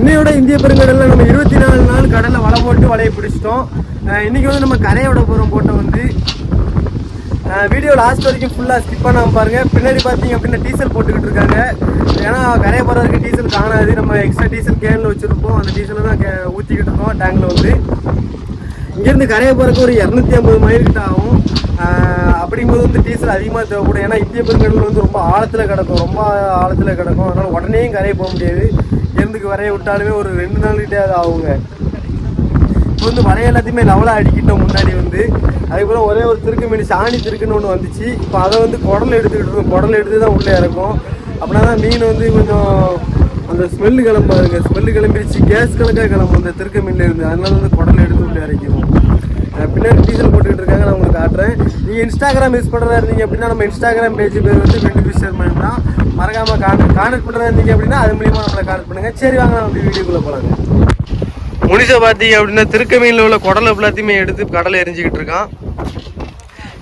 இன்னையோட இந்திய பெருங்கடலில் நம்ம இருபத்தி நாலு நாள் கடலில் வலை போட்டு வலையை பிடிச்சிட்டோம். இன்றைக்கி இன்னைக்கு வந்து நம்ம கரையோட போகிறோம் போட்டோ வந்து. வீடியோ லாஸ்ட் வரைக்கும் ஃபுல்லாக ஸ்கிப் பண்ணாமல் பாருங்கள் பின்னாடி பார்த்தீங்க அப்படின்னா டீசல் போட்டுக்கிட்டு இருக்காங்க. ஏன்னா கரையை போகிறதுக்கு டீசல் காணாது. நம்ம எக்ஸ்ட்ரா டீசல் கேனில் வச்சுருப்போம். அந்த டீசலை தான் கே ஊற்றிக்கிட்டு இருக்கோம் டேங்கில் வந்து. இங்கேருந்து கரையை போகிறதுக்கு ஒரு இரநூத்தி ஐம்பது மைல் கிட்ட ஆகும். அப்படிங்கும்போது வந்து டீசல் அதிகமாக தேவைப்படும். ஏன்னா இந்திய பெருங்கடல் வந்து ரொம்ப ஆழத்தில் கிடக்கும். ரொம்ப ஆழத்தில் கிடக்கும். அதனால் உடனேயும் கரையை போக முடியாது. இங்கேருந்து வரைய விட்டாலுமே ஒரு ரெண்டு நாள் கிட்டே அது ஆகுங்க. இப்போ வந்து வரைய எல்லாத்தையுமே லெவலாக அடிக்கிட்டோம் முன்னாடி வந்து. அதுக்கப்புறம் ஒரே ஒரு திருக்கு மீன் சாணி திருக்குன்னு ஒன்று வந்துச்சு. இப்போ அதை வந்து குடல் எடுத்துக்கிட்டு இருக்கோம். குடல் எடுத்து தான் உள்ளே இறக்கும் அப்படின்னா தான் மீன் வந்து கொஞ்சம் அந்த ஸ்மெல்லு கிளம்பாருங்க ஸ்மெல்லு கிளம்பிடுச்சு கேஸ் கணக்காக கிளம்பும் அந்த திருக்க மீன்லேருந்து அதனால வந்து குடல் எடுத்து உள்ளே இறக்கிடுவோம். பின்னாடி டீசல் போட்டுக்கிட்டு இருக்காங்க நான் உங்களுக்கு காட்டுறேன். நீங்கள் இன்ஸ்டாகிராம் யூஸ் பண்ணுறதா இருந்தீங்க அப்படின்னா நம்ம இன்ஸ்டாகிராம் பேஜ் பேர் வந்து ரெண்டு ஃபிஷர்மேன் தான். மறக்காமல் கான்டெக்ட் கான்டெக்ட் பண்ணுறதா இருந்தீங்க அப்படின்னா அது மூலியமாக நம்மளை கான்டெக்ட் பண்ணுங்கள் சரி வாங்க நம்ம வீடியோக்குள்ளே போகலாங்க முனிசை பார்த்தீங்க அப்படின்னா திருக்க மீனில் உள்ள குடலை எல்லாத்தையுமே எடுத்து கடலை எரிஞ்சிக்கிட்டு இருக்கான்.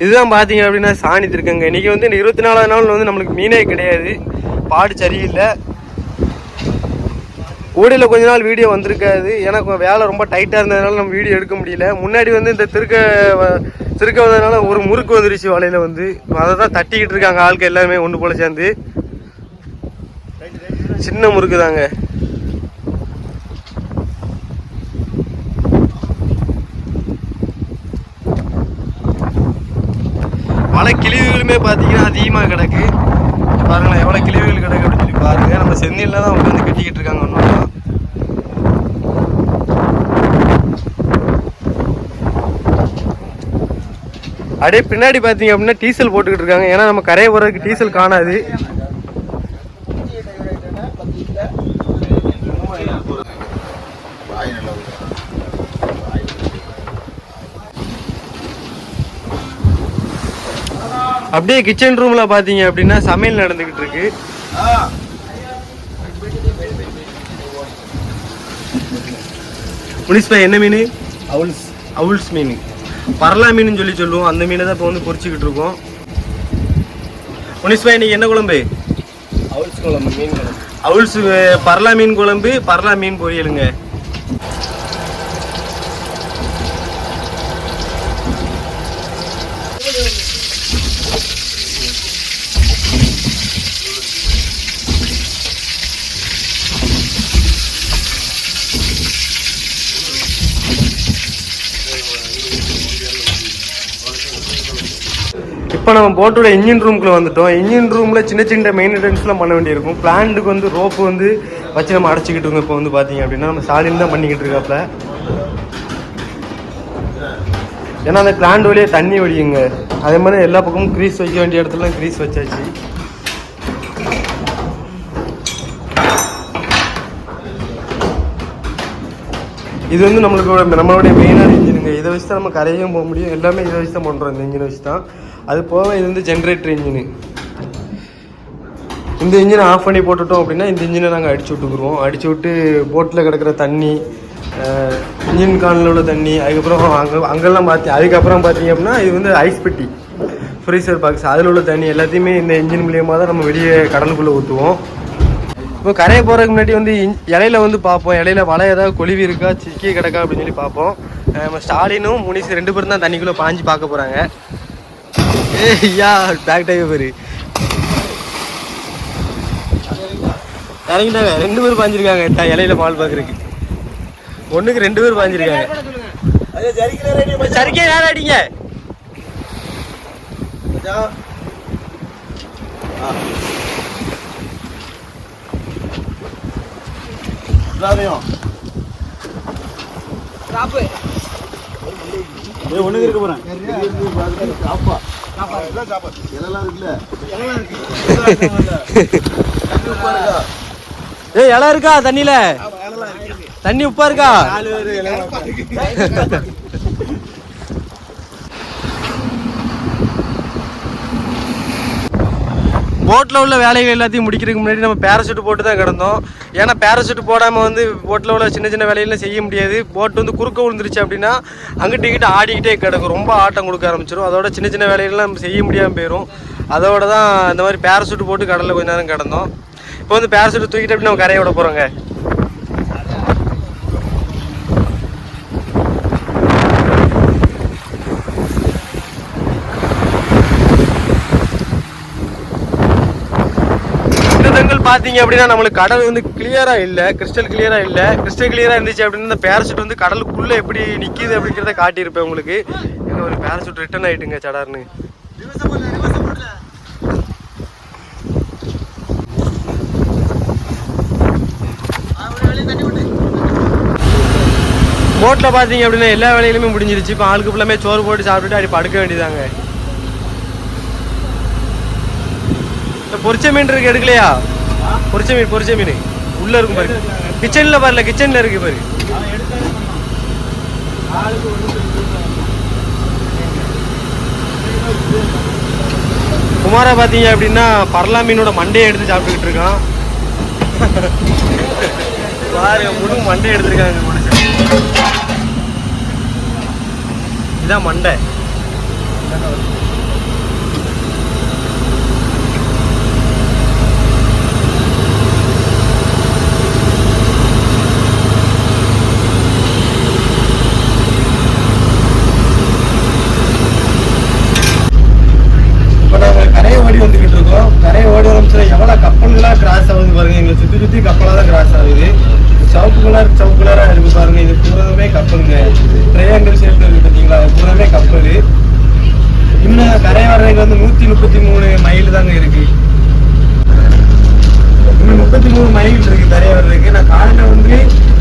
இதுதான் பார்த்தீங்க அப்படின்னா சாணி திருக்கங்க. இன்றைக்கி வந்து இந்த இருபத்தி நாலாவது நாள் வந்து நம்மளுக்கு மீனே கிடையாது. பாடு சரியில்லை. ஊடையில் கொஞ்ச நாள் வீடியோ வந்திருக்காது. ஏன்னா வேலை ரொம்ப டைட்டாக இருந்ததுனால நம்ம வீடியோ எடுக்க முடியல. முன்னாடி வந்து இந்த திருக்க வ- திருக்க வந்ததுனால ஒரு முறுக்கு வந்துருச்சு வலையில் வந்து. அதை தான் தட்டிக்கிட்டு இருக்காங்க ஆளுக்கு எல்லாருமே ஒன்று போல சேர்ந்து. சின்ன முறுக்கு தாங்க பல கிழிவுகளுமே பார்த்தீங்கன்னா அதிகமாக கிடக்கு. பாருங்களேன் எவ்வளோ கிழிவுகள் கிடக்கு அப்படின்னு சொல்லி பாருங்கள் நம்ம சென்னையில் தான் உட்காந்து கட்டிக்கிட்டு இருக்காங்க ஒன்றும் அப்படியே பின்னாடி பார்த்தீங்க அப்படின்னா டீசல் போட்டுக்கிட்டு இருக்காங்க. ஏன்னா நம்ம கரையை போகிறதுக்கு டீசல் காணாது. அப்படியே கிச்சன் ரூம்ல பாத்தீங்க அப்படின்னா சமையல் நடந்துகிட்டு இருக்கு. முனிஸ்பா என்ன மீன்? அவுல்ஸ். அவுல்ஸ் மீன். பரலா மீன் சொல்லி சொல்லுவோம். அந்த மீனை தான் இப்போ வந்து பொரிச்சுக்கிட்டு இருக்கோம். முனிஸ்பா இன்னைக்கு என்ன குழம்பு? அவுல்ஸ் குழம்பு மீன் குழம்பு. அவுல்ஸ் பரலா மீன் குழம்பு பரலா மீன் பொரியலுங்க. இப்போ நம்ம போட்டோட இன்ஜின் ரூம்குள்ளே வந்துட்டோம். இன்ஜின் ரூமில் சின்ன சின்ன மெயின்டெனன்ஸ்லாம் பண்ண வேண்டியிருக்கும். பிளான்ட்டுக்கு வந்து ரோப்பு வந்து வச்சு நம்ம அடைச்சிக்கிட்டு இருக்கோம் இப்போ வந்து பார்த்தீங்க அப்படின்னா. நம்ம சாலின் தான் பண்ணிக்கிட்டு இருக்காப்ல. ஏன்னா அந்த பிளான்ட் வழியே தண்ணி வடியுங்க அதே மாதிரி எல்லா பக்கமும் க்ரீஸ் வைக்க வேண்டிய இடத்துல க்ரீஸ் வச்சாச்சு. இது வந்து நம்மளுக்கு நம்மளுடைய மெயினான இன்ஜினுங்க இதை வச்சு தான் நம்ம கரையும் போக முடியும். எல்லாமே இதை வச்சு தான் பண்ணுறோம் இந்த இன்ஜினை வச்சு தான் அது போக இது வந்து ஜென்ரேட்டர் இன்ஜினு இந்த இன்ஜினை ஆஃப் பண்ணி போட்டுட்டோம் அப்படின்னா இந்த இன்ஜினை நாங்கள் அடிச்சு விட்டுக்குருவோம். அடிச்சு விட்டு போட்டில் கிடக்கிற தண்ணி இன்ஜின் கானில் உள்ள தண்ணி அதுக்கப்புறம் அங்கே அங்கெல்லாம் பார்த்தி அதுக்கப்புறம் பார்த்தீங்க அப்படின்னா இது வந்து ஐஸ் பெட்டி. ஃப்ரீசர் பாக்ஸ் அதில் உள்ள தண்ணி எல்லாத்தையுமே இந்த இன்ஜின் மூலியமாக தான் நம்ம வெளியே கடலுக்குள்ளே ஊற்றுவோம் இப்போ கரையை போகிறதுக்கு முன்னாடி வந்து இன்- இலையில வந்து பார்ப்போம். இலையில வலை ஏதாவது கொழுவி இருக்கா சிக்கி கிடக்கா அப்படின்னு சொல்லி பார்ப்போம். நம்ம ஸ்டாலினும் முனிசு ரெண்டு பேரும் தான் தண்ணிக்குள்ளே பாஞ்சு பார்க்க போகிறாங்க ஏ ஐயா பேக் டைவ் பேர். இறங்கிட்டாங்க ரெண்டு பேரும் பாஞ்சிருக்காங்க த- இலையில பால் பார்க்குறதுக்கு. ஒன்றுக்கு ரெண்டு பேர் பாஞ்சிருக்காங்க. ரெடி சரிக்கே நேரம் அடிங்க எல்லாரையும். ஏய் ஒண்ணுக்கு இருக்க போறேன். சாப்பா சாப்பா எல்லாம் சாப்பா எல்லாம் இருக்குல்ல ஏய் இலை இருக்கா தண்ணியில? தண்ணி உப்பா இருக்கா? போட்டில் உள்ள வேலைகள் எல்லாத்தையும் முடிக்கிறதுக்கு முன்னாடி நம்ம பேராசூட் போட்டு தான் கிடந்தோம். ஏன்னா பேராசூட் போடாமல் வந்து போட்டில் உள்ள சின்ன சின்ன வேலையெல்லாம் செய்ய முடியாது. போட் வந்து குறுக்க விழுந்துருச்சு அப்படின்னா அங்கிட்டு இங்கிட்டு ஆடிக்கிட்டே கிடக்கும். ரொம்ப ஆட்டம் கொடுக்க ஆரம்பிச்சிடும் அதோட சின்ன சின்ன வேலைகள்லாம் நம்ம செய்ய முடியாமல் போயிடும் அதோட தான் இந்த மாதிரி பேராசூட் போட்டு கடலில் கொஞ்ச நேரம் கிடந்தோம். இப்போ வந்து பேராசூட் தூக்கிட்டு அப்படி நம்ம கரையை விட போகிறோங்க இடங்கள் பார்த்தீங்க அப்படின்னா நம்மளுக்கு கடல் வந்து கிளியரா இல்ல கிறிஸ்டல் கிளியரா இல்ல. கிறிஸ்டல் கிளியரா இருந்துச்சு அப்படின்னா இந்த பேரஷூட் வந்து கடலுக்குள்ள எப்படி நிக்குது அப்படிங்கிறத காட்டியிருப்பேன் உங்களுக்கு. என்ன ஒரு பேரஷூட் ரிட்டர்ன் ஆயிட்டுங்க சடார்னு. போட்டில் பார்த்தீங்க அப்படின்னா எல்லா வேலையிலுமே முடிஞ்சிருச்சு. இப்போ ஆளுக்கு ஃபுல்லாமே சோறு போட்டு சாப்பிட்டுட்டு அப்படி படுக்க வேண்டியதாங்க இந்த பொரிச்ச மீன் இருக்கு எடுக்கலையா? பொரிச்ச மீன் பொரிச்ச மீன். உள்ள இருக்கும் பாரு. கிச்சன்ல பாருல கிச்சன்ல இருக்கு பாரு. குமாரா பாத்தீங்க அப்படின்னா பரலா மீனோட மண்டையை எடுத்து சாப்பிட்டுக்கிட்டு இருக்கான். பாருங்க முழு மண்டை எடுத்திருக்காங்க மனுஷன். இதான் மண்டை இப்போ நாங்கள் கரையை ஓடி வந்துக்கிட்டு இருக்கோம் கரையை ஓடி ஆரம்பிச்சா எவ்வளோ கப்பல்லாம் கிராஸ் ஆகுது பாருங்க எங்களை சுற்றி கப்பலாக தான் கிராஸ் ஆகுது. சவுப்பு கலர் சவுப்பு கலராக இருக்கு பாருங்க. இது பூராமே கப்பலுங்க. ட்ரையாங்கிள் ஷேப்பில் இருக்கு பார்த்தீங்களா? அது பூராமே கப்பல். இன்னும் கரை வர்றதுக்கு வந்து நூற்றி முப்பத்தி மூணு மைல் தாங்க இருக்கு. இன்னும் முப்பத்தி மூணு மைல் இருக்கு கரை வர்றதுக்கு நான் காலையில் வந்து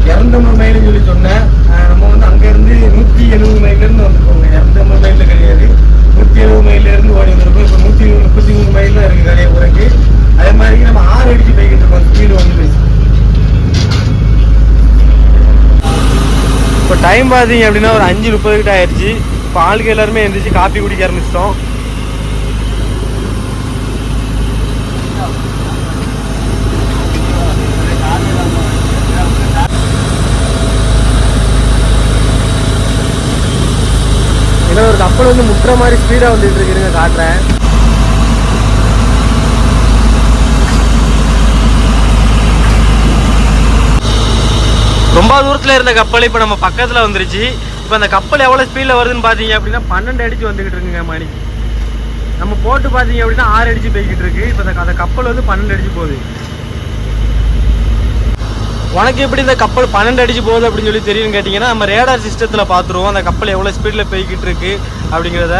இரநூத்தம்பது மைல்னு சொல்லி சொன்னேன். ஆஹ் நம்ம வந்து அங்கேருந்து நூற்றி எழுபது மைல்லேருந்து வந்துருக்கோங்க இரநூத்தம்பது மைலில் கிடையாது. நூற்றி எழுபது மைல்ல இருந்து ஓடி வந்திருக்கோம். இப்போ நூற்றி முப்பத்தி மூணு மைல் தான் இருக்கு கரையை உரைக்கு அதே மாதிரி நம்ம ஆறு அடிச்சு போய்கிட்டு இருக்கோம். ஸ்பீடு வந்து இப்போ டைம் பார்த்தீங்க அப்படின்னா ஒரு அஞ்சு முப்பது கிட்ட ஆயிடுச்சு. இப்போ ஆளுக்கு எல்லாருமே எழுந்திரிச்சு காப்பி குடிக்க ஆரம்பிச்சிட்டோம். ஏன்னா ஒரு கப்பல் வந்து முட்டுற மாதிரி ஸ்பீடாக வந்துட்டு இருக்கிறீங்க காட்டுறேன். ரொம்ப தூரத்தில் இருந்த கப்பல் இப்போ நம்ம பக்கத்தில் வந்துருச்சு. இப்போ அந்த கப்பல் எவ்வளோ ஸ்பீடில் வருதுன்னு பார்த்தீங்க அப்படின்னா பன்னெண்டு அடிச்சு வந்துக்கிட்டு இருக்குங்க மணிக்கு நம்ம போட்டு பார்த்தீங்க அப்படின்னா ஆறு அடிச்சு போய்கிட்டு இருக்கு. இப்போ அந்த கப்பல் வந்து பன்னெண்டு அடிச்சு போகுது. உனக்கு எப்படி இந்த கப்பல் பன்னெண்டு அடிச்சு போகுது அப்படின்னு சொல்லி தெரியும்னு கேட்டிங்கன்னா நம்ம ரேடார் சிஸ்டத்தில் பார்த்துருவோம் அந்த கப்பல் எவ்வளோ ஸ்பீடில் போய்கிட்டு இருக்கு அப்படிங்கிறத.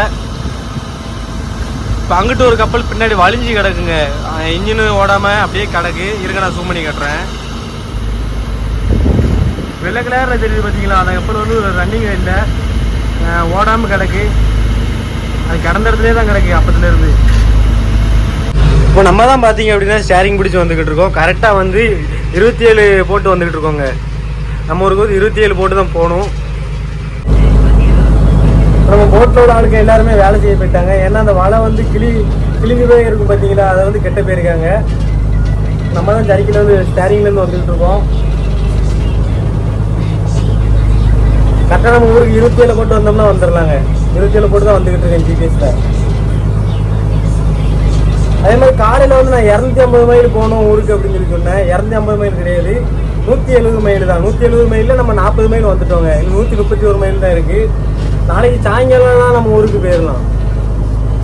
இப்போ அங்கிட்டு ஒரு கப்பல் பின்னாடி வலிஞ்சு கிடக்குங்க. இன்ஜினு ஓடாமல் அப்படியே கிடக்கு. இருக்க நான் சூம் பண்ணி கட்டுறேன். வெள்ளை கலரில் தெரியுது பார்த்தீங்களா? அந்த கப்பல் வந்து ரன்னிங் இல்லை ஓடாமல் கிடக்கு. அது கடந்த இடத்துலே தான் கிடக்கு அப்பத்துலேருந்து இப்போ நம்ம தான் பார்த்தீங்க அப்படின்னா ஸ்டேரிங் பிடிச்சி வந்துக்கிட்டு இருக்கோம். கரெக்டாக வந்து இருபத்தி ஏழு போட்டு வந்துக்கிட்டு இருக்கோங்க. நம்ம ஊருக்கு வந்து இருபத்தி ஏழு போட்டு தான் போகணும். நம்ம போட்டில் உள்ள ஆளுங்க எல்லாருமே வேலை செய்ய போயிட்டாங்க. ஏன்னா அந்த வலை வந்து கிளி கிளிஞ்சு போய் இருக்கும் பார்த்தீங்களா? அதை வந்து கெட்ட போயிருக்காங்க. நம்ம தான் ஜரிக்கில் வந்து ஸ்டேரிங்லேருந்து வந்துக்கிட்டு இருக்கோம். கரெக்டாக நம்ம ஊருக்கு இருபத்தி ஏழு போட்டு வந்தோம்னா வந்துடலாங்க இருபத்தி ஏழு போட்டு தான் வந்துக்கிட்டு இருக்கேன் ஜிபிஎஸில் அதே மாதிரி காலையில் வந்து நான் இரநூத்தி ஐம்பது மைல் போகணும் ஊருக்கு அப்படின்னு சொல்லி சொன்னேன். இரநூத்தி ஐம்பது மைல் கிடையாது. நூற்றி எழுபது மைல் தான். நூற்றி எழுபது மைலில் நம்ம நாற்பது மைல் வந்துட்டோங்க. இன்னும் நூற்றி முப்பத்தி ஒரு மைல் தான் இருக்குது நாளைக்கு சாயங்காலம்லாம் நம்ம ஊருக்கு போயிடலாம்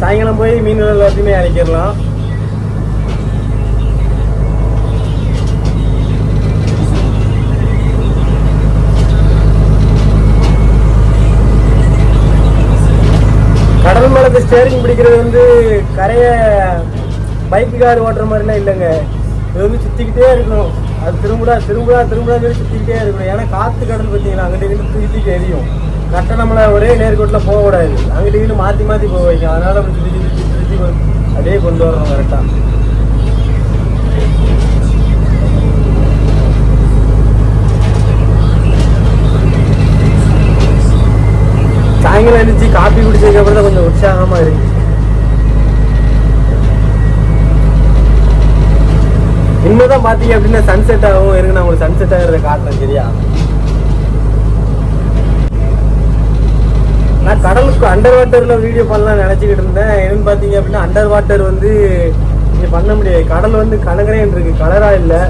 சாயங்காலம் போய் மீன் எல்லாத்தையுமே இறக்கிடலாம் கடல் இந்த ஸ்டேரிங் பிடிக்கிறது வந்து கரையை பைக்கு கார் ஓட்டுற மாதிரிலாம் இல்லைங்க. இது வந்து சுற்றிக்கிட்டே இருக்கணும். அது திரும்புடா திரும்புடா திரும்புடா சொல்லி சுற்றிக்கிட்டே இருக்கணும். ஏன்னா காற்று கடல் பார்த்தீங்களா அங்கிட்ட இருந்து தூக்கி தூக்கி எரியும் கரெக்டாக நம்மளை ஒரே நேர்கோட்டில் போகக்கூடாது. அங்கிட்ட இருந்து மாற்றி மாற்றி போக வைக்கும். அதனால அப்படி சுற்றி சுற்றி சுற்றி அப்படியே கொண்டு வரணும் கரெக்டாக சாயங்காலம் எழுந்துச்சு காப்பி குடிச்சதுக்கு அப்புறம் தான் கொஞ்சம் உற்சாகமா இருக்கு. இன்னும் பாத்தீங்க அப்படின்னா சன்செட் ஆகும் இருக்கு நான் உங்களுக்கு சன்செட் ஆகிறத காட்டுறேன் சரியா நான் கடலுக்கு அண்டர் வாட்டர்ல வீடியோ பண்ணலாம் நினைச்சுக்கிட்டு இருந்தேன். என்னன்னு பாத்தீங்க அப்படின்னா அண்டர் வாட்டர் வந்து இங்க பண்ண முடியாது. கடல் வந்து கலங்கரேன் இருக்கு. கலரா இல்லை.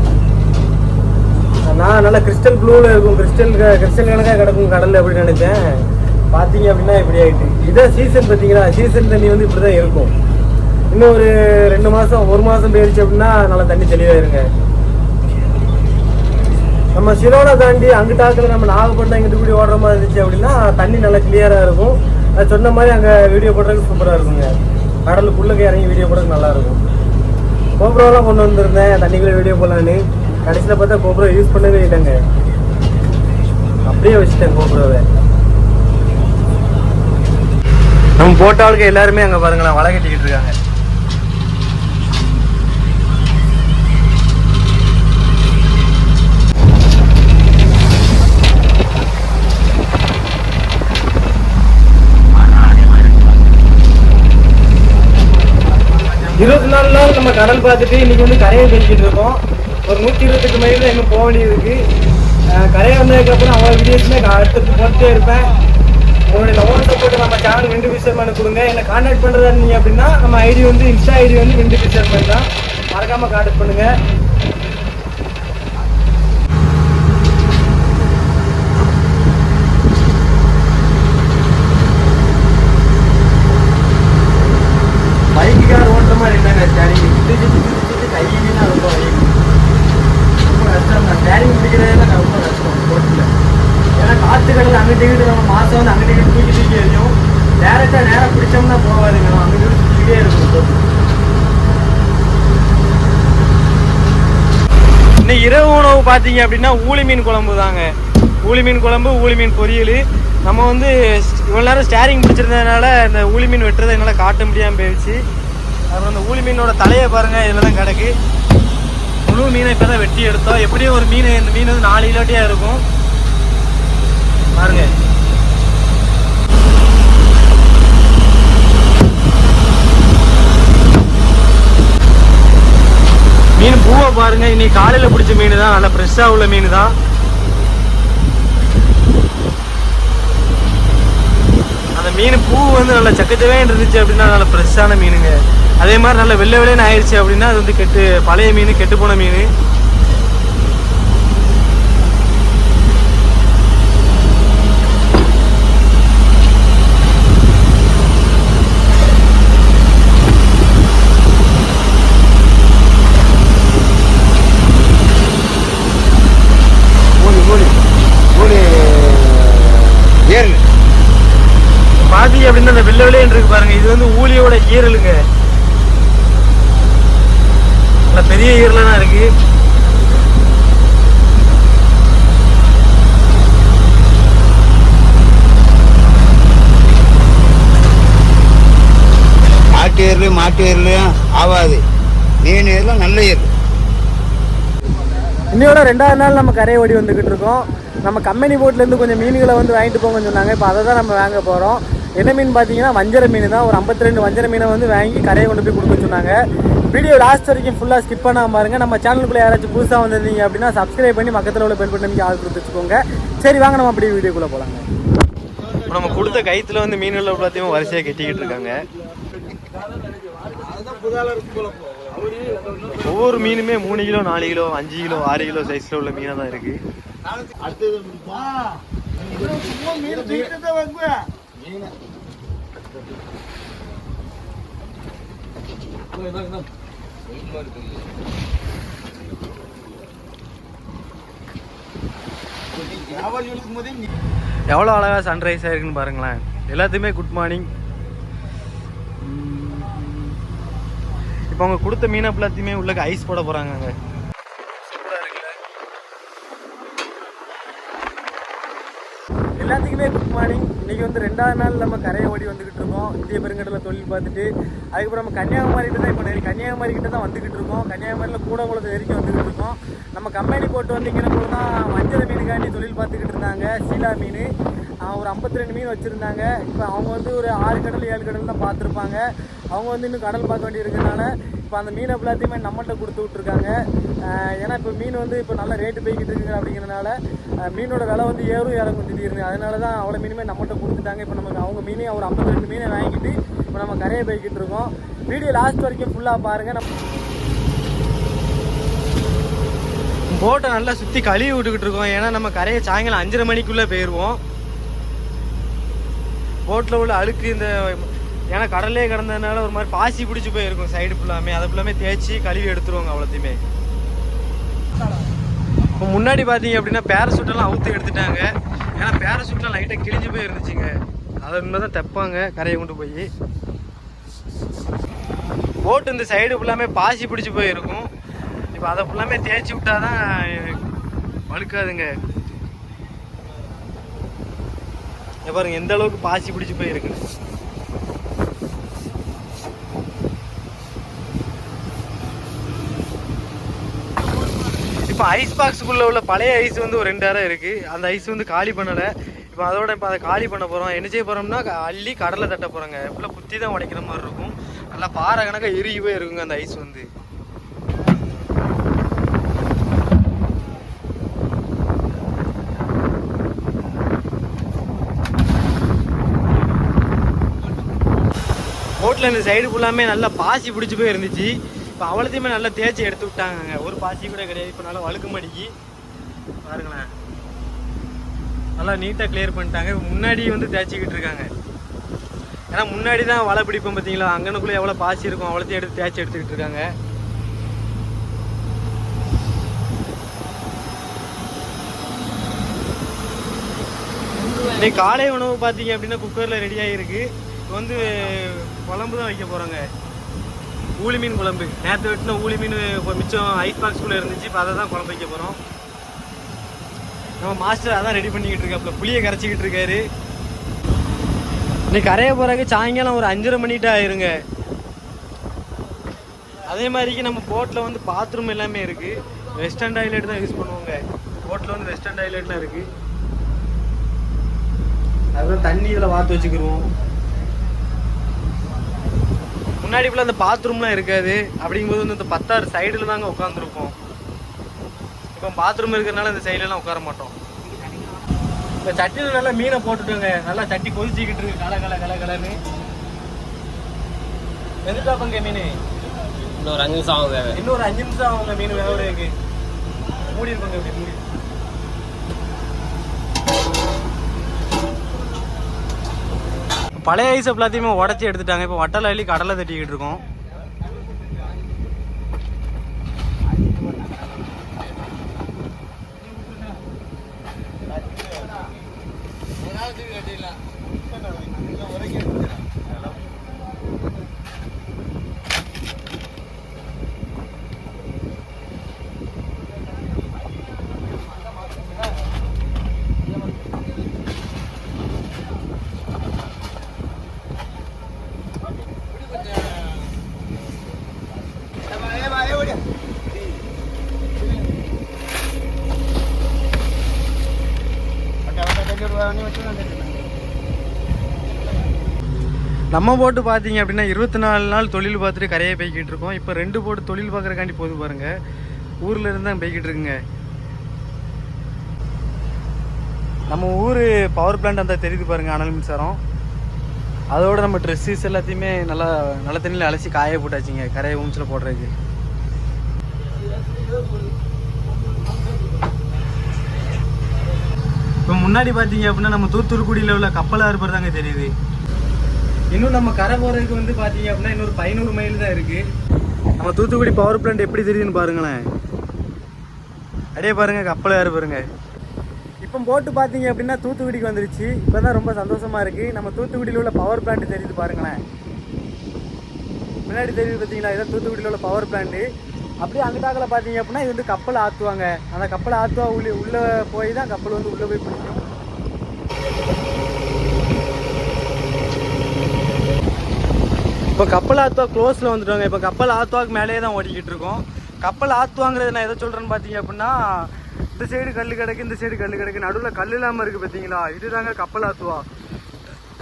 நான் நல்லா கிறிஸ்டல் ப்ளூவில் இருக்கும். கிறிஸ்டல் கிறிஸ்டல் கணக்காக கிடக்கும் கடல் அப்படின்னு நினைச்சேன். பார்த்தீங்க அப்படின்னா இப்படி ஆகிட்டு இதான் சீசன் பார்த்தீங்கன்னா சீசன் தண்ணி வந்து இப்படி தான் இருக்கும். இன்னும் ஒரு ரெண்டு மாதம் ஒரு மாதம் போயிடுச்சு அப்படின்னா நல்லா தண்ணி தெளிவாக இருங்க நம்ம சிரோனை தாண்டி அங்கிட்டாக்கில் நம்ம நாகப்பட்டினம் இங்கிட்டு கூடி ஓடுற மாதிரி இருந்துச்சு அப்படின்னா தண்ணி நல்லா கிளியராக இருக்கும். அது சொன்ன மாதிரி அங்கே வீடியோ போடுறதுக்கு சூப்பராக இருக்குங்க. கடலுக்குள்ளே இறங்கி வீடியோ போடுறதுக்கு நல்லாயிருக்கும் கோப்ரோலாம் கொண்டு வந்திருந்தேன். தண்ணிக்குள்ளே வீடியோ போடலான்னு. கடைசியில் பார்த்தா கோப்ரோ யூஸ் பண்ணவே இல்லைங்க. அப்படியே வச்சுட்டேன் கோப்ரோவை நம்ம போட்டாளுக்கு எல்லாருமே அங்கே பாருங்களேன் வலை கட்டிக்கிட்டு இருக்காங்க. இருபத்தி நாலு நாள் நம்ம கடல் பார்த்துட்டு இன்னைக்கு வந்து கரையை பெருக்கிட்டு இருக்கோம். ஒரு நூற்றி இருபத்தெட்டு மைல் இன்னும் போக வேண்டியது இருக்கு. அஹ் கரையை வந்ததுக்கப்புறம் அவ்வளோ வீடியோஸுமே நான் அடுத்தது போட்டுட்டே இருப்பேன். உங்களுடைய லவன் போட்டு நம்ம சேனல் விண்டு ஃபிஷர்மேனு கொடுங்க. என்னை கான்டாக்ட் பண்ணுறதா இருந்தீங்க அப்படின்னா நம்ம ஐடி வந்து இன்ஸ்டா ஐடி வந்து விண்டு பிசர்மேன் தான். மறக்காமல் கான்டாக்ட் பண்ணுங்கள் பைக்குக்கார ஓட்டுற மாதிரி என்னங்க ஸ்டேரிங் கையிலாம் ரொம்ப வலி ரொம்ப கஷ்டம் தான் ஸ்டேரிங் பிடிக்கிறதே ரொம்ப கஷ்டம் ரோட்டில் ஏன்னா காற்று கடல் அங்கிட்டு இங்கிட்டு நம்ம மாதம் வந்து அங்கிட்டு இங்கிட்டு தூக்கி தூக்கி எரியும் டேரெக்டாக நேராக பிடிச்சோம்னா போகாதுங்க நம்ம அங்கிட்டு இங்கிட்டு சுற்றிக்கிட்டே இருக்கும் ரோட்டு இன்னைக்கு இரவு உணவு பார்த்தீங்க அப்படின்னா ஊளி மீன் குழம்பு தாங்க. ஊளி மீன் குழம்பு ஊளி மீன் பொரியல். நம்ம வந்து இவ்வளோ நேரம் ஸ்டேரிங் பிடிச்சிருந்ததுனால இந்த ஊளி மீன் வெட்டுறதை என்னால் காட்ட முடியாமல் போயிடுச்சு. அப்புறம் அந்த ஊளி மீனோட தலையை பாருங்கள் இதில் தான் கிடக்கு. முழு மீனை இப்போ தான் வெட்டி எடுத்தோம். எப்படியும் ஒரு மீன் இந்த மீன் வந்து நாலு கிலோட்டியாக இருக்கும். பாருங்கள் மீன் பூவை பாருங்க. இன்னைக்கு காலையில பிடிச்ச மீன் தான் நல்லா ஃப்ரெஷ்ஷா உள்ள மீன் தான் அந்த மீன் பூ வந்து நல்லா சக்கச்சவேன்னு இருந்துச்சு அப்படின்னா நல்ல ஃப்ரெஷ்ஷான மீனுங்க. அதே மாதிரி நல்ல வெள்ளை வெள்ளைன்னு ஆயிடுச்சு அப்படின்னா அது வந்து கெட்டு பழைய மீன் கெட்டு போன மீன் மூணு மூணு மூணு ஏழு பாத்தீங்க அப்படின்னா அந்த வெள்ளை வெள்ளைன்னு இருக்கு பாருங்க. இது வந்து ஊழியோட ஈரலுங்க. நல்ல பெரிய ஈரலாம் இருக்கு. ஆட்டு ஏர்லு மாட்டு ஏர்லையும் ஆகாது மீன் ஏர்லாம் நல்ல ஏர் இன்னையோட ரெண்டாவது நாள் நம்ம கரையை ஓடி வந்துக்கிட்டு இருக்கோம். நம்ம கம்பெனி போட்லேருந்து கொஞ்சம் மீன்களை வந்து வாங்கிட்டு போங்கன்னு சொன்னாங்க. இப்போ அதை தான் நம்ம வாங்க போகிறோம் என்ன மீன் பார்த்தீங்கன்னா வஞ்சர மீன் தான் ஒரு 52 ரெண்டு வஞ்சர மீனை வந்து வாங்கி கரையை கொண்டு போய் கொடுக்க சொன்னாங்க. வீடியோ லாஸ்ட் வரைக்கும் ஃபுல்லாக ஸ்கிப் பண்ணாம பாருங்க. நம்ம சேனலுக்குள்ளே யாராச்சும் புதுசாக வந்திருந்தீங்க அப்படின்னா சப்ஸ்கிரைப் பண்ணி பக்கத்தில் உள்ள பெல் பட்டன் ஆள் கொடுத்து வச்சுக்கோங்க. சரி வாங்க நம்ம அப்படியே வீடியோக்குள்ளே போகலாங்க இப்போ நம்ம கொடுத்த கைத்தில் வந்து மீன்கள் எல்லாத்தையும் வரிசையாக கட்டிக்கிட்டு இருக்காங்க. ஒவ்வொரு மீனுமே மூணு கிலோ நாலு கிலோ அஞ்சு கிலோ ஆறு கிலோ சைஸ்ல உள்ள மீனாக தான் இருக்கு எவ்வளோ அழகாக சன்ரைஸ் ஆயிருக்குன்னு பாருங்களேன். எல்லாத்தையுமே குட் மார்னிங் இப்போ அவங்க கொடுத்த மீனை எல்லாத்தையுமே உள்ள ஐஸ் போட போகிறாங்க அங்கே எல்லாத்துக்குமே குட் மார்னிங் இன்றைக்கி வந்து ரெண்டாவது நாள் நம்ம கரையை ஓடி வந்துக்கிட்டு இருக்கோம். இந்திய பெருங்கடலில் தொழில் பார்த்துட்டு அதுக்கப்புறம் நம்ம கன்னியாகுமரி கிட்ட தான் இப்போ நெரு- கன்னியாகுமரி கிட்ட தான் வந்துக்கிட்டு இருக்கோம். கன்னியாகுமரியில் கூடங்குளத்து வரைக்கும் வந்துக்கிட்டு இருக்கோம். நம்ம கம்பெனி போட்டு வந்தீங்கன்னா கூட தான் வஞ்சர மீனுக்காண்டி தொழில் பார்த்துக்கிட்டு இருந்தாங்க. சீலா மீன். ஒரு 52 ரெண்டு மீன் வச்சுருந்தாங்க. இப்போ அவங்க வந்து ஒரு ஆறு கடல் ஏழு கடல் தான் பார்த்துருப்பாங்க. அவங்க வந்து இன்னும் கடல் பார்க்க வேண்டியிருக்கனால இப்போ அந்த மீனை எல்லாத்தையுமே நம்மள்கிட்ட கொடுத்து விட்ருக்காங்க ஏன்னா இப்போ மீன் வந்து இப்போ நல்ல ரேட்டு போய்கிட்டு இருக்குங்க அப்படிங்கிறனால மீனோட விலை வந்து ஏறும் இறங்கும் திடீர்னு அதனால தான் அவ்வளோ மீனுமே நம்மள்கிட்ட கொடுத்துட்டாங்க. இப்போ நமக்கு அவங்க மீனே ஒரு 52 ரெண்டு மீனை வாங்கிட்டு இப்போ நம்ம கரையை போய்கிட்டு இருக்கோம். வீடியோ லாஸ்ட் வரைக்கும் ஃபுல்லாக பாருங்கள் நம்ம போட்டை நல்லா சுற்றி கழுவி விட்டுக்கிட்டு இருக்கோம். ஏன்னா நம்ம கரையை சாயங்காலம் அஞ்சரை மணிக்குள்ளே போயிடுவோம். போட்டில் உள்ள அழுக்கு இந்த ஏன்னா கடல்லே கிடந்ததுனால ஒரு மாதிரி பாசி பிடிச்சி போயிருக்கும் சைடு ஃபுல்லாமே அதை ஃபுல்லாமே தேய்ச்சி கழுவி எடுத்துருவாங்க அவ்வளோத்தையுமே. இப்போ முன்னாடி பார்த்தீங்க அப்படின்னா பேரசூட்டெல்லாம் அவுத்து எடுத்துட்டாங்க. ஏன்னா பேரசூட்லாம் லைட்டாக கிழிஞ்சு போய் இருந்துச்சுங்க அதை இனிமேல் தான் தைப்பாங்க கரையை கொண்டு போய். போட்டு இந்த சைடு ஃபுல்லாமே பாசி பிடிச்சி போயிருக்கும். இப்போ அதை ஃபுல்லாமே தேய்ச்சி விட்டா தான் வழுக்காதுங்க. பாருங்க எந்த அளவுக்கு பாசி பிடிச்சி போயிருக்கு. இப்போ ஐஸ் பாக்ஸுக்குள்ளே உள்ள பழைய ஐஸ் வந்து ஒரு ரெண்டாயிரம் இருக்குது அந்த ஐஸ் வந்து காலி பண்ணலை. இப்போ அதோட இப்போ அதை காலி பண்ண போகிறோம் என்ன செய்ய போகிறோம்னா அள்ளி கடலை தட்ட போகிறோங்க ஃபுல்லாக குத்தி தான் உடைக்கிற மாதிரி இருக்கும். நல்லா பாறை கணக்காக இறுகி போய் இருக்குங்க அந்த ஐஸ் வந்து. போட்டில் இந்த சைடு ஃபுல்லாமே நல்லா பாசி பிடிச்சி போய் இருந்துச்சு. இப்போ அவ்வளோத்தையுமே நல்லா தேய்ச்சி எடுத்து விட்டாங்க ஒரு பாசி கூட கிடையாது. இப்போ நல்லா வழுக்க மடிக்கி. பாருங்களேன். நல்லா நீட்டாக கிளியர் பண்ணிட்டாங்க. முன்னாடி வந்து தேய்ச்சிக்கிட்டு இருக்காங்க. ஏன்னா முன்னாடி தான் வலை பிடிப்போம் பார்த்தீங்களா அங்கனுக்குள்ளே எவ்வளோ பாசி இருக்கும் அவ்வளோத்தையும் எடுத்து தேய்ச்சி எடுத்துக்கிட்டு இருக்காங்க. இன்னைக்கு காலை உணவு பார்த்தீங்க அப்படின்னா குக்கரில் ரெடி ஆகிருக்கு இப்போ வந்து குழம்பு தான் வைக்க போகிறோங்க ஊளி மீன் குழம்பு. நேற்று வெட்டின ஊளி மீன் மிச்சம் ஐஸ் பாக்ஸ்குள்ளே இருந்துச்சு. இப்போ அதை தான் குழம்பு வைக்க போகிறோம் நம்ம மாஸ்டர் அதான் ரெடி பண்ணிக்கிட்டு இருக்காப்புல புளியை கரைச்சிக்கிட்டு இருக்காரு. இன்னைக்கு கரைய போகிறக்கு சாயங்காலம் ஒரு அஞ்சரை மணிட்டு ஆயிருங்க. அதே மாதிரிக்கு நம்ம போட்டில் வந்து பாத்ரூம் எல்லாமே இருக்குது வெஸ்டர்ன் டாய்லெட் தான் யூஸ் பண்ணுவோங்க. போட்டில் வந்து வெஸ்டர்ன் டாய்லெட்லாம் இருக்குது அதுதான் தண்ணி இதில் வாத்து வச்சுக்கிடுவோம் முன்னாடி ஃபுல்லாக அந்த பாத்ரூம்லாம் இருக்காது. அப்படிங்கும்போது வந்து இந்த பத்தாறு சைடில் தாங்க உட்காந்துருப்போம் இப்போ பாத்ரூம் இருக்கிறனால இந்த சைடுலலாம் உட்கார மாட்டோம். இப்போ சட்டியில் நல்லா மீனை போட்டுட்டோங்க. நல்லா சட்டி கொதிச்சிக்கிட்டு இருக்கு. கல கல கல கலன்னு. எதுக்கா பங்க மீன்? இன்னொரு அஞ்சு நிமிஷம் ஆகும் வேக இன்னும் ஒரு அஞ்சு நிமிஷம் ஆகுங்க மீன் வேகிறதுக்கு மூடி இருப்பாங்க இப்படி மூடி. பழைய ஐஸ் எல்லாத்தையுமே உடச்சி எடுத்துட்டாங்க. இப்போ வட்டல அள்ளி கடலை தட்டிக்கிட்டு இருக்கோம். நம்ம போட்டு பார்த்தீங்க அப்படின்னா இருபத்தி நாலு நாள் தொழில் பார்த்துட்டு கரையை போய்கிட்டு இருக்கோம். இப்போ ரெண்டு போட்டு தொழில் பார்க்குறக்காண்டி போது பாருங்க. ஊரில் இருந்து தான் போய்கிட்டு இருக்குங்க. நம்ம ஊர் பவர் பிளான்ட் அந்த தெரியுது பாருங்க அனல் மின்சாரம். அதோட நம்ம ட்ரெஸ்ஸஸ் எல்லாத்தையுமே நல்லா நல்ல தண்ணியில் அலசி காய போட்டாச்சுங்க கரையை ஊஞ்சில் போடுறதுக்கு. முன்னாடி பார்த்தீங்க அப்படின்னா நம்ம தூத்துக்குடியில் உள்ள கப்பலாக இருப்பது தாங்க தெரியுது. இன்னும் நம்ம கரை போகிறதுக்கு வந்து பார்த்தீங்க அப்படின்னா இன்னொரு பதினோரு மைல் தான் இருக்குது நம்ம தூத்துக்குடி பவர் பிளான்ட் எப்படி தெரியுதுன்னு பாருங்களேன். அப்படியே பாருங்கள் கப்பலாக இருப்பாருங்க இப்போ போட்டு பார்த்தீங்க அப்படின்னா தூத்துக்குடிக்கு வந்துருச்சு. இப்போ தான் ரொம்ப சந்தோஷமாக இருக்குது நம்ம தூத்துக்குடியில் உள்ள பவர் பிளான்ட் தெரியுது பாருங்களேன். முன்னாடி தெரியுது பார்த்தீங்களா? இதான் தூத்துக்குடியில் உள்ள பவர் பிளான்ட்டு அப்படியே அங்கிட்டாக்கில் பார்த்தீங்க அப்படின்னா இது வந்து கப்பல் ஆற்றுவாங்க அந்த கப்பல் ஆற்றுவா உள்ளே உள்ளே போய் தான் கப்பல் வந்து உள்ளே போய் பிடிக்கும். இப்போ கப்பல் ஆத்துவா க்ளோஸில் வந்துட்டாங்க. இப்போ கப்பல் ஆத்துவாக்கு மேலேயே தான் ஓடிக்கிட்டு இருக்கோம். கப்பல் ஆத்துவாங்கிறது நான் எதை சொல்கிறேன்னு பார்த்தீங்க அப்படின்னா இந்த சைடு கல் கிடக்கு இந்த சைடு கல் கிடக்கு. நடுவில் கல் இல்லாமல் இருக்குது பார்த்தீங்களா? இதுதாங்க கப்பல் ஆத்துவா.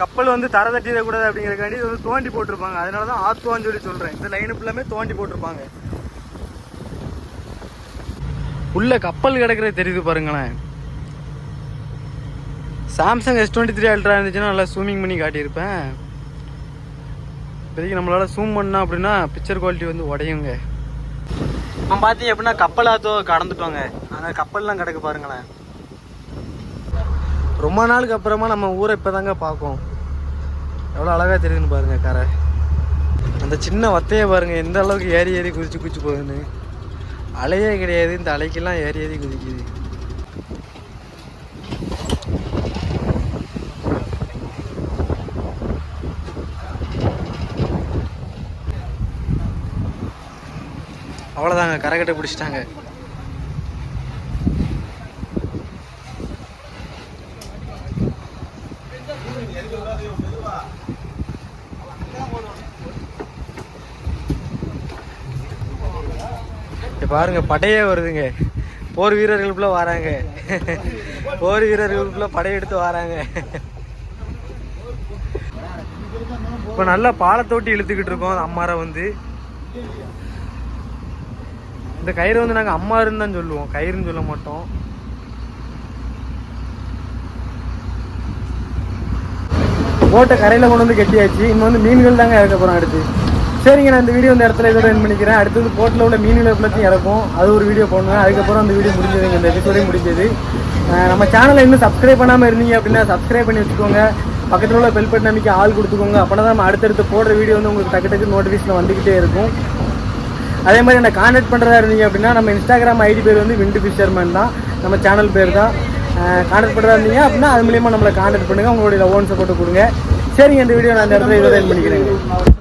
கப்பல் வந்து தர தட்டிடக்கூடாது அப்படிங்கிறக்காண்டி இது வந்து தோண்டி போட்டிருப்பாங்க. அதனால தான் ஆத்துவான்னு சொல்லி சொல்கிறேன் இந்த லைனு ஃபுல்லாமே தோண்டி போட்டிருப்பாங்க. உள்ள கப்பல் கிடக்கிறது தெரியுது பாருங்களேன். Samsung S twenty three ultra இருந்துச்சுன்னா நல்லா ஜூமிங் பண்ணி காட்டியிருப்பேன். இப்போதைக்கு நம்மளால் ஜூம் பண்ணோம் அப்படின்னா பிக்சர் குவாலிட்டி வந்து உடையுங்க. இப்போ பார்த்தீங்க அப்படின்னா கப்பலாத்தோ கடந்துட்டோங்க. அங்கே கப்பல்லாம் கிடக்கு பாருங்களேன். ரொம்ப நாளுக்கு அப்புறமா நம்ம ஊரை இப்போ தாங்க பார்க்கும். எவ்வளோ அழகாக தெரியுதுன்னு பாருங்கள் கரை. அந்த சின்ன வத்தையை பாருங்கள் எந்த அளவுக்கு ஏறி ஏறி குதிச்சு குதிச்சு போகுதுன்னு. அலையே கிடையாது. இந்த அலைக்கெல்லாம் ஏறி ஏறி குதிக்குது. அவ்வளோதாங்க கரைக்கட்டை பிடிச்சிட்டாங்க. பாருங்க படையே வருதுங்க. போர் வீரர்களுக்குள்ள வராங்க. போர் வீரர்களுக்குள்ள படையெடுத்து வராங்க. இப்போ நல்லா பாலத்தோட்டி இழுத்துக்கிட்டு இருக்கோம் அம்மாரை வந்து. இந்த கயிறு வந்து நாங்கள் அம்மாருன்னு தான் சொல்லுவோம் கயிறுன்னு சொல்ல மாட்டோம். போட்டை கரையில் கொண்டு வந்து கட்டியாச்சு. இன்னும் வந்து மீன்கள் தாங்க இறக்க போகிறோம் அடுத்து. சரிங்க நான் இந்த வீடியோ இந்த இடத்துல இதோட என் பண்ணிக்கிறேன். அடுத்தது போட்டில் உள்ள மீன் பற்றி இறக்கும். அது ஒரு வீடியோ போடணும். அதுக்கப்புறம் அந்த வீடியோ முடிஞ்சதுங்க. இந்த எபிசோடையும் முடிஞ்சது. நம்ம சேனலை இன்னும் சப்ஸ்கிரைப் பண்ணாமல் இருந்தீங்க அப்படின்னா சப்ஸ்கிரைப் பண்ணி வச்சுக்கோங்க. பக்கத்தில் உள்ள பெல் பட்டன் நம்பிக்கை ஆள் கொடுத்துக்கோங்க. அப்போ தான் நம்ம அடுத்தடுத்து போடுற வீடியோ வந்து உங்களுக்கு டக்கு டக்கு நோட்டிஃபிகேஷன் வந்துக்கிட்டே இருக்கும். அதே மாதிரி என்ன கான்டாக்ட் பண்ணுறதா இருந்தீங்க அப்படின்னா நம்ம இன்ஸ்டாகிராம் ஐடி பேர் வந்து விண்டு ஃபிஷர்மேன் தான். நம்ம சேனல் பேர் தான். கான்டாக்ட் பண்ணுறதா இருந்தீங்க அப்படின்னா அது மூலியமாக நம்மளை கான்டாக்ட் பண்ணுங்கள் உங்களுடைய ஓன் சப்போர்ட்டை கொடுங்க. சரிங்க இந்த வீடியோ நான் இந்த இடத்துல இதோட பண்ணிக்கிறேன்